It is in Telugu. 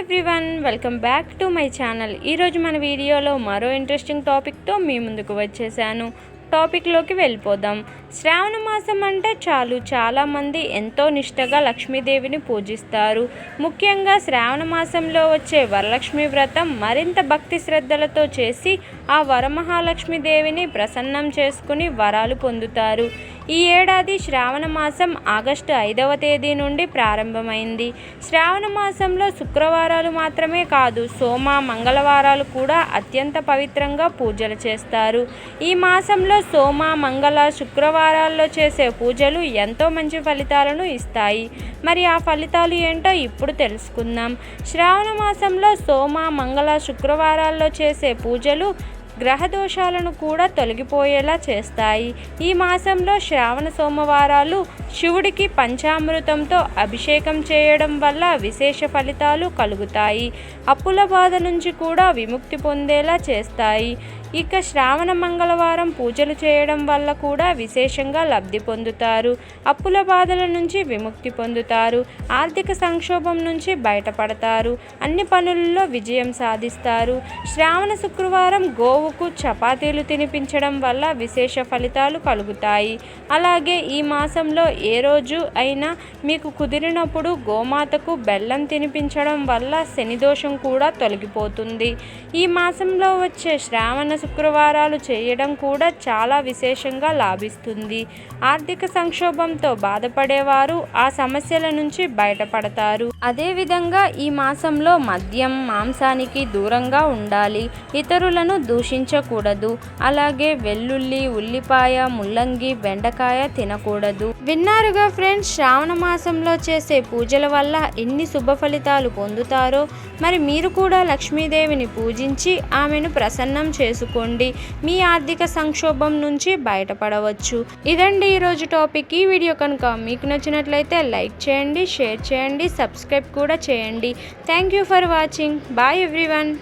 Everyone welcome back to my channel ఈరోజు మన వీడియోలో మరో ఇంట్రెస్టింగ్ టాపిక్తో మీ ముందుకు వచ్చేసాను. టాపిక్లోకి వెళ్ళిపోదాం. శ్రావణ మాసం అంటే చాలు చాలామంది ఎంతో నిష్టగా లక్ష్మీదేవిని పూజిస్తారు. ముఖ్యంగా శ్రావణ మాసంలో వచ్చే వరలక్ష్మి వ్రతం మరింత భక్తి శ్రద్ధలతో చేసి ఆ వరమహాలక్ష్మీదేవిని ప్రసన్నం చేసుకుని వరాలు పొందుతారు. ఈ ఏడాది శ్రావణ మాసం ఆగస్టు ఐదవ తేదీ నుండి ప్రారంభమైంది. శ్రావణ మాసంలో శుక్రవారాలు మాత్రమే కాదు సోమ మంగళవారాలు కూడా అత్యంత పవిత్రంగా పూజలు చేస్తారు. ఈ మాసంలో సోమ మంగళ శుక్రవారాల్లో చేసే పూజలు ఎంతో మంచి ఫలితాలను ఇస్తాయి. మరి ఆ ఫలితాలు ఏంటో ఇప్పుడు తెలుసుకుందాం. శ్రావణ మాసంలో సోమ మంగళ శుక్రవారాల్లో చేసే పూజలు గ్రహ దోషాలను కూడా తొలగిపోయేలా చేస్తాయి. ఈ మాసంలో శ్రావణ సోమవారాలు శివుడికి పంచామృతంతో అభిషేకం చేయడం వల్ల విశేష ఫలితాలు కలుగుతాయి. అప్పుల బాధ నుంచి కూడా విముక్తి పొందేలా చేస్తాయి. ఇక శ్రావణ మంగళవారం పూజలు చేయడం వల్ల కూడా విశేషంగా లబ్ధి పొందుతారు. అప్పుల బాధల నుంచి విముక్తి పొందుతారు. ఆర్థిక సంక్షోభం నుంచి బయటపడతారు. అన్ని పనుల్లో విజయం సాధిస్తారు. శ్రావణ శుక్రవారం గోవుకు చపాతీలు తినిపించడం వల్ల విశేష ఫలితాలు కలుగుతాయి. అలాగే ఈ మాసంలో ఏ రోజు అయినా మీకు కుదిరినప్పుడు గోమాతకు బెల్లం తినిపించడం వల్ల శనిదోషం కూడా తొలగిపోతుంది. ఈ మాసంలో వచ్చే శ్రావణ శుక్రవారాలు చేయడం కూడా చాలా విశేషంగా లాభిస్తుంది. ఆర్థిక సంక్షోభంతో బాధపడేవారు ఆ సమస్యల నుంచి బయటపడతారు. అదేవిధంగా ఈ మాసంలో మద్యం మాంసానికి దూరంగా ఉండాలి ఇతరులను దూషించకూడదు. అలాగే వెల్లుల్లి ఉల్లిపాయ ముల్లంగి బెండకాయ తినకూడదు. విన్నారుగా ఫ్రెండ్స్ శ్రావణ మాసంలో చేసే పూజల వల్ల ఎన్ని శుభ ఫలితాలు పొందుతారో? మరి మీరు కూడా లక్ష్మీదేవిని పూజించి ఆమెను ప్రసన్నం చేసుకోండి. మీ ఆర్థిక సంక్షోభం నుంచి బయటపడవచ్చు. ఇదండి ఈరోజు టాపిక్. ఈ వీడియో కనుక మీకు నచ్చినట్లయితే లైక్ చేయండి షేర్ చేయండి సబ్స్క్రైబ్ కూడా చేయండి. Thank you for watching. Bye everyone.